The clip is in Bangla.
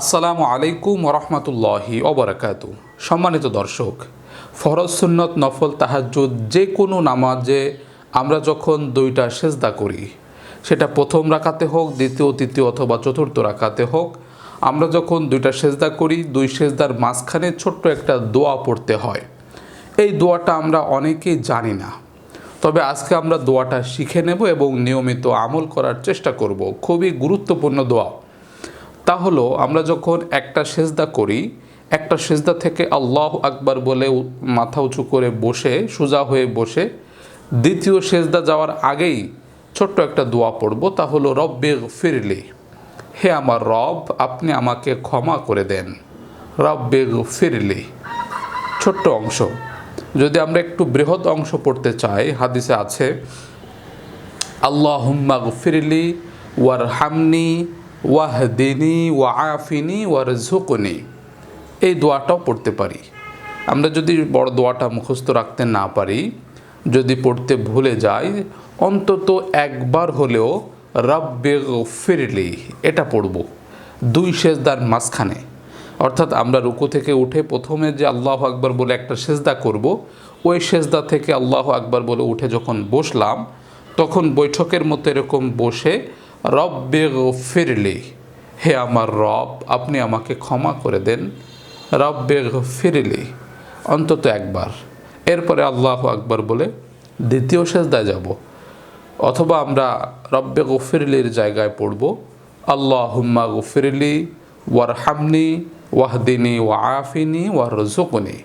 আসসালামু আলাইকুম রহমতুল্লাহি অবরাকাতু সম্মানিত দর্শক, ফরজ সুন্নত নফল তাহাজ্জুদ যে কোনো নামাজে আমরা যখন দুইটা সেজদা করি, সেটা প্রথম রাখাতে হোক, দ্বিতীয়, তৃতীয় অথবা চতুর্থ রাখাতে হোক, আমরা যখন দুইটা সেজদা করি, দুই সেজদার মাঝখানে ছোট্ট একটা দোয়া পড়তে হয়। এই দোয়াটা আমরা অনেকেই জানি না। তবে আজকে আমরা দোয়াটা শিখে নেব এবং নিয়মিত আমল করার চেষ্টা করব। খুবই গুরুত্বপূর্ণ দোয়া। তা হলো, আমরা যখন একটা সেজদা করি, একটা সেজদা থেকে আল্লাহ আকবার বলে মাথা উঁচু করে বসে, সোজা হয়ে বসে, দ্বিতীয় সেজদা যাওয়ার আগেই ছোট্ট একটা দোয়া পড়ব, তা হলো, রব্বে ফিরলি হে আমার রব, আপনি আমাকে ক্ষমা করে দেন। রব্বে ফিরলি ছোট্ট অংশ। যদি আমরা একটু বৃহৎ অংশ পড়তে চাই, হাদিসে আছে, আল্লাহুম্মা গফিরলি ওয়ার হামনি ওয়াহদিনী ওয়া আফিনি ওয়ার ঝুকুনি এই দোয়াটাও পড়তে পারি। আমরা যদি বড় দোয়াটা মুখস্থ রাখতে না পারি, যদি পড়তে ভুলে যাই, অন্তত একবার হলেও রব্বে ফিরলি এটা পড়ব। দুই সেজদার মাঝখানে। অর্থাৎ আমরা রুকু থেকে উঠে প্রথমে যে আল্লাহ আকবর বলে একটা সেজদা করব, ওই সেজদা থেকে আল্লাহ আকবর বলে উঠে যখন বসলাম, তখন বৈঠকের মতো এরকম বসে রব্বে ফিরলি হে আমার রব, আপনি আমাকে ক্ষমা করে দেন। রব রব্বে ফিরলি অন্তত একবার। এরপরে আল্লাহ আকবার বলে, দ্বিতীয় সেজদায় যাব। অথবা আমরা রব্বে গফিরলির জায়গায় পড়ব। আল্লাহ হুম্মা গফিরলি ওয়ার হামনি ওয়াহদিনী, ওয়া আফিনি ওয়ার রজুকনি